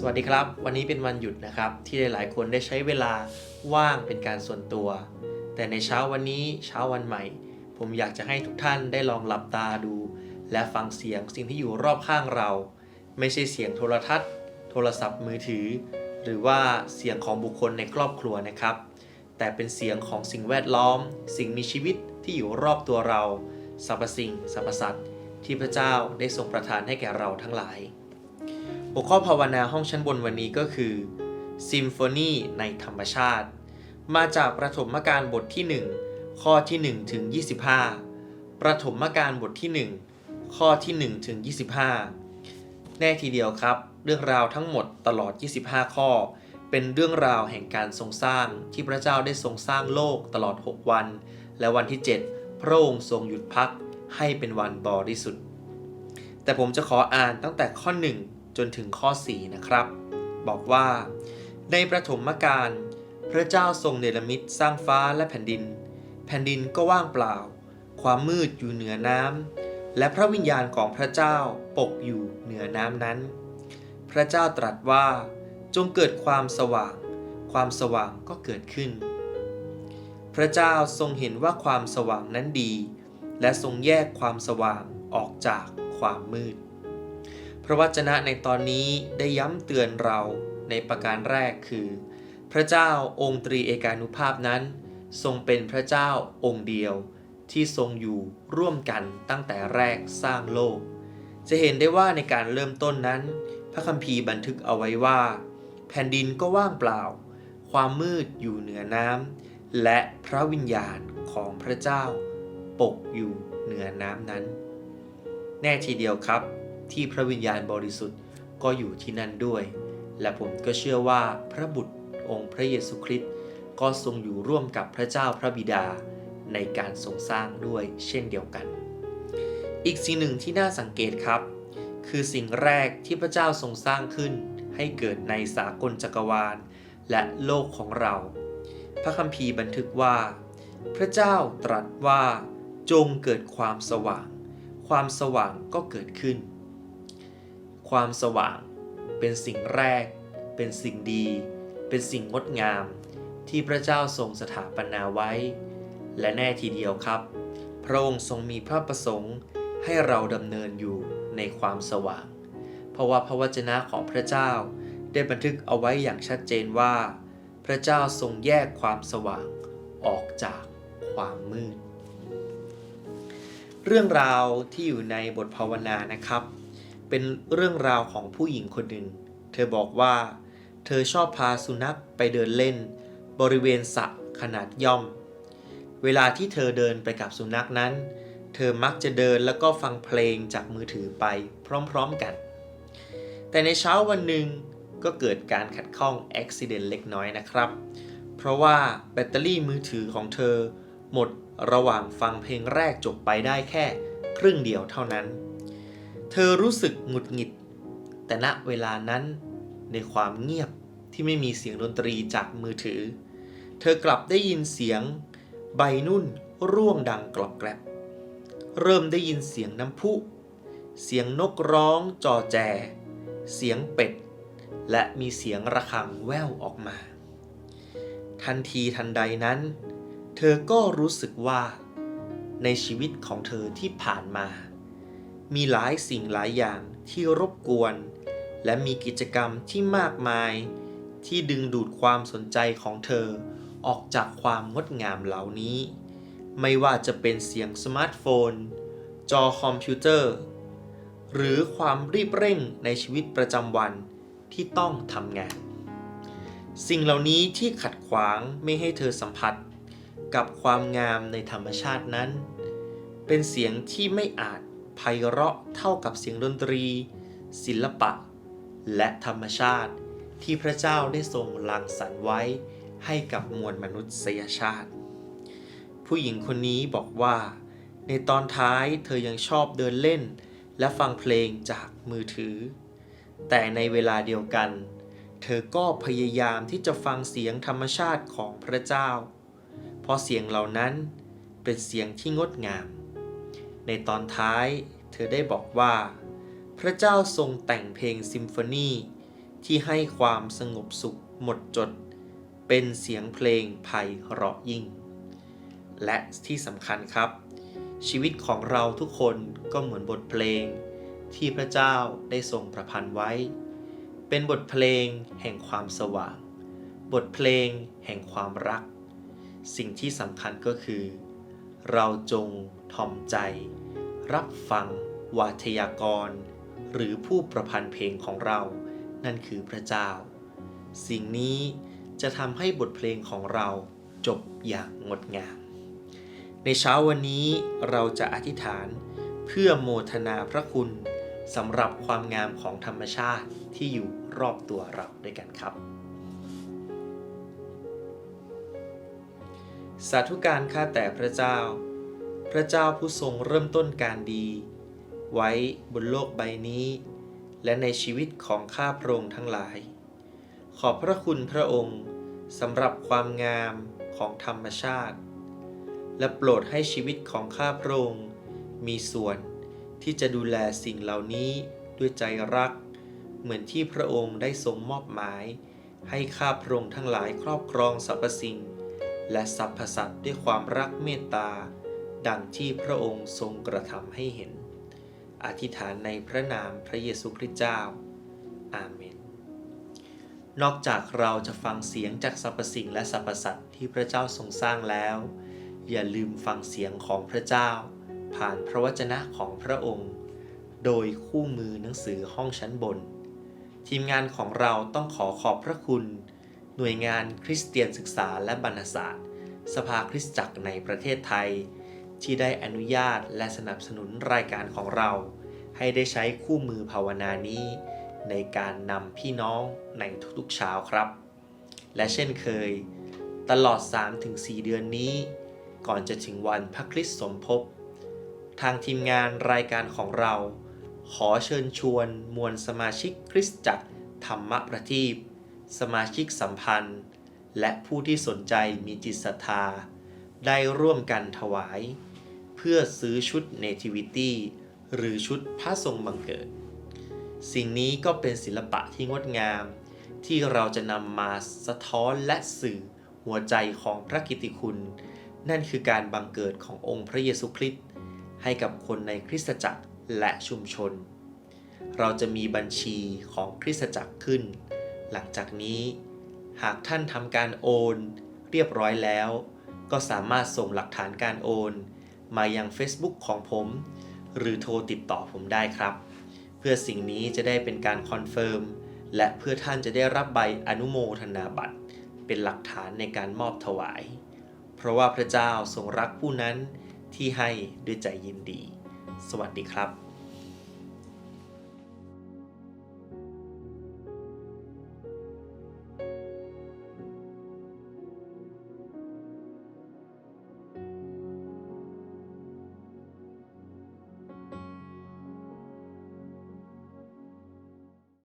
สวัสดีครับ วันนี้เป็นวันหยุดนะครับ ที่หลาย ๆ คนได้ใช้เวลาว่างเป็นการส่วนตัว แต่ในเช้าวันนี้เช้าวันใหม่ ผมอยากจะให้ทุกท่านได้ลองหลับตาดู และฟังเสียงสิ่งที่อยู่รอบข้างเรา ไม่ใช่เสียงโทรทัศน์ โทรศัพท์มือถือ หรือว่าเสียงของบุคคลในครอบครัวนะครับ แต่เป็นเสียงของสิ่งแวดล้อม สิ่งมีชีวิตที่อยู่รอบตัวเราสรรพสิ่งสรรพสัตว์ที่พระเจ้าได้ทรงประทานให้แก่เราทั้งหลาย หัวข้อภาวนาห้องชั้นบนวันนี้ก็คือซิมโฟนีในธรรมชาติ มาจากประถมการบทที่ 1 ข้อที่1ถึง25 ประถมการบทที่ 1 ข้อที่1ถึง25 แน่ทีเดียวครับ เรื่องราวทั้งหมดตลอด 25 ข้อ เป็นเรื่องราวแห่งการทรงสร้างที่พระเจ้าได้ทรงสร้างโลกตลอด 6 วัน และวันที่ 7 พระองค์ทรงหยุดพักให้เป็นวันบริสุทธิ์แต่ผมจะขออ่านตั้งแต่ข้อ 1 จนถึงข้อ 4 นะครับ บอกว่า ในประถมกาลพระเจ้าทรงเนรมิตสร้างฟ้าและแผ่นดิน แผ่นดินก็ว่างเปล่า ความมืดอยู่เหนือน้ำและพระวิญญาณของพระเจ้าปกอยู่เหนือน้ำนั้น พระเจ้าตรัสว่า จงเกิดความสว่าง ความสว่างก็เกิดขึ้น พระเจ้าทรงเห็นว่าความสว่างนั้นดี และทรงแยกความสว่างออกจากความมืด ระวจนะในตอนนี้ได้ย้ำเตือนเราในประการแรกคือ พระเจ้าองค์ตรีเอกานุภาพนั้น ทรงเป็นพระเจ้าองค์เดียวที่ทรงอยู่ร่วมกันตั้งแต่แรกสร้างโลก จะเห็นได้ว่าในการเริ่มต้นนั้น พระคัมภีร์บันทึกเอาไว้ว่า แผ่นดินก็ว่างเปล่า ความมืดอยู่เหนือน้ำและพระวิญญาณของพระเจ้า ปกอยู่เหนือน้ำนั้น แน่ทีเดียวครับ ที่พระวิญญาณบริสุทธิ์ก็อยู่ที่นั่นด้วย และผมก็เชื่อว่าพระบุตรองค์พระเยซูคริสต์ก็ทรงอยู่ร่วมกับพระเจ้าพระบิดาในการทรงสร้างด้วยเช่นเดียวกัน อีกสิ่งหนึ่งที่น่าสังเกตครับ คือสิ่งแรกที่พระเจ้าทรงสร้างขึ้น ให้เกิดในสากลจักรวาล และโลกของเรา พระคัมภีร์บันทึกว่า พระเจ้าตรัสว่าจงเกิดความสว่าง ความสว่างก็เกิดขึ้น ความสว่าง เป็นสิ่งแรก เป็นสิ่งดี เป็นสิ่งงดงาม ที่พระเจ้าทรงสถาปนาไว้ และแน่ทีเดียวครับ พระองค์ทรงมีพระประสงค์ให้เราดำเนินอยู่ในความสว่าง เพราะว่าพระวจนะของพระเจ้าได้บันทึกเอาไว้อย่างชัดเจนว่า พระเจ้าทรงแยกความสว่างออกจากความมืด เรื่องราวที่อยู่ในบทภาวนานะครับ เป็นเรื่องราวของผู้หญิงคนหนึ่ง เธอบอกว่า เธอชอบพาสุนัขไปเดินเล่น บริเวณสระขนาดย่อม เวลาที่เธอเดินไปกับสุนัขนั้น เธอมักจะเดินแล้วก็ฟังเพลงจากมือถือไปพร้อมๆกัน แต่ในเช้าวันหนึ่งก็เกิดการขัดข้องอุบิเหตุเล็กน้อยนะครับ เพราะว่าแบตเตอรี่มือถือของเธอ หมดระหว่างฟังเพลงแรกจบไปได้แค่ครึ่งเดียวเท่านั้น เธอรู้สึกหงุดหงิด แต่ณเวลานั้นในความเงียบที่ไม่มีเสียงดนตรีจากมือถือ เธอกลับได้ยินเสียงใบนุ่นร่วงดังกรอบแกรบ เริ่มได้ยินเสียงน้ำพุ เสียงนกร้องจอแจ เสียงเป็ด และมีเสียงระฆังแว่วออกมา ทันทีทันใดนั้น เธอก็รู้สึกว่า ในชีวิตของเธอที่ผ่านมา มีหลายสิ่งหลายอย่างที่รบกวน และมีกิจกรรมที่มากมาย ที่ดึงดูดความสนใจของเธอ ออกจากความงดงามเหล่านี้ ไม่ว่าจะเป็นเสียงสมาร์ทโฟน จอคอมพิวเตอร์ หรือความรีบเร่งในชีวิตประจำวันที่ต้องทำงาน สิ่งเหล่านี้ที่ขัดขวางไม่ให้เธอสัมผัส กับความงามในธรรมชาตินั้น เป็นเสียงที่ไม่อาจ ไพเราะเท่ากับเสียงดนตรี ศิลปะ และธรรมชาติ ที่พระเจ้าได้ทรงรังสรรค์ไว้ให้กับมวลมนุษยชาติ ผู้หญิงคนนี้บอกว่า ในตอนท้ายเธอยังชอบเดินเล่น และฟังเพลงจากมือถือ แต่ในเวลาเดียวกัน เธอก็พยายามที่จะฟังเสียงธรรมชาติของพระเจ้า เพราะเสียงเหล่านั้นเป็นเสียงที่งดงาม ในตอนท้ายเธอได้บอกว่า พระเจ้าทรงแต่งเพลงซิมโฟนีที่ให้ความสงบสุขหมดจด เป็นเสียงเพลงไพเราะยิ่ง และที่สำคัญครับ ชีวิตของเราทุกคนก็เหมือนบทเพลง ที่พระเจ้าได้ทรงประพันธ์ไว้ เป็นบทเพลงแห่งความสว่าง บทเพลงแห่งความรัก สิ่งที่สำคัญก็คือ เราจง ทอมใจ รับฟัง วาทยากร หรือผู้ประพันธ์เพลงของเรา นั่นคือพระเจ้า สิ่งนี้จะทำให้บทเพลงของเราจบอย่างงดงาม ในเช้าวันนี้เราจะอธิษฐานเพื่อโมทนาพระคุณสำหรับความงามของธรรมชาติที่อยู่รอบตัวเราด้วยกันครับ สาธุการข้าแต่พระเจ้า พระเจ้าผู้ทรงเริ่มต้นการดี ไว้บนโลกใบนี้ และในชีวิตของข้าพระองค์ทั้งหลาย ขอบพระคุณพระองค์สำหรับความงามของธรรมชาติ และโปรดให้ชีวิตของข้าพระองค์มีส่วนที่จะดูแลสิ่งเหล่านี้ด้วยใจรัก เหมือนที่พระองค์ได้ทรงมอบหมาย ให้ข้าพระองค์ทั้งหลายครอบครองสรรพสิ่ง และสรรพสัตว์ด้วยความรักเมตตา ดังที่พระองค์ทรงกระทำให้เห็น อธิษฐานในพระนามพระเยซูคริสต์เจ้า อาเมน นอกจากเราจะฟังเสียงจากสรรพสิ่งและสรรพสัตว์ที่พระเจ้าทรงสร้างแล้ว อย่าลืมฟังเสียงของพระเจ้า ผ่านพระวจนะของพระองค์ โดยคู่มือหนังสือห้องชั้นบน ทีมงานของเราต้องขอขอบพระคุณ หน่วยงานคริสเตียนศึกษาและบรรณศาสตร์ สภาคริสตจักรในประเทศไทย ที่ได้อนุญาตและสนับสนุนรายการของเรา ให้ได้ใช้คู่มือภาวนานี้ ในการนำพี่น้องในทุกๆเช้าครับ และเช่นเคย ตลอด 3-4 เดือนนี้ ก่อนจะถึงวันพระคริสต์สมภพทางทีมงานรายการของเรา ขอเชิญชวนมวลสมาชิกคริสตจักรธรรมประทีปสมาชิกสัมพันธ์ และผู้ที่สนใจมีจิตศรัทธา ได้ร่วมกันถวาย เพื่อซื้อชุด Nativity หรือชุดพระทรงบังเกิด สิ่งนี้ก็เป็นศิลปะที่งดงาม ที่เราจะนำมาสะท้อนและสื่อหัวใจของพระกิตติคุณ นั่นคือการบังเกิดขององค์พระเยซูคริสต์ให้กับคนในคริสตจักรและชุมชน เราจะมีบัญชีของคริสตจักรขึ้น หลังจากนี้หากท่านทำการโอน เรียบร้อยแล้ว ก็สามารถส่งหลักฐานการโอน มายัง Facebook ของผม หรือโทรติดต่อผมได้ครับ เพื่อสิ่งนี้จะได้เป็นการคอนเฟิร์มและเพื่อท่านจะได้รับใบอนุโมทนาบัตร เป็นหลักฐานในการมอบถวาย เพราะว่าพระเจ้าทรงรักผู้นั้นที่ให้ด้วยใจยินดี สวัสดีครับ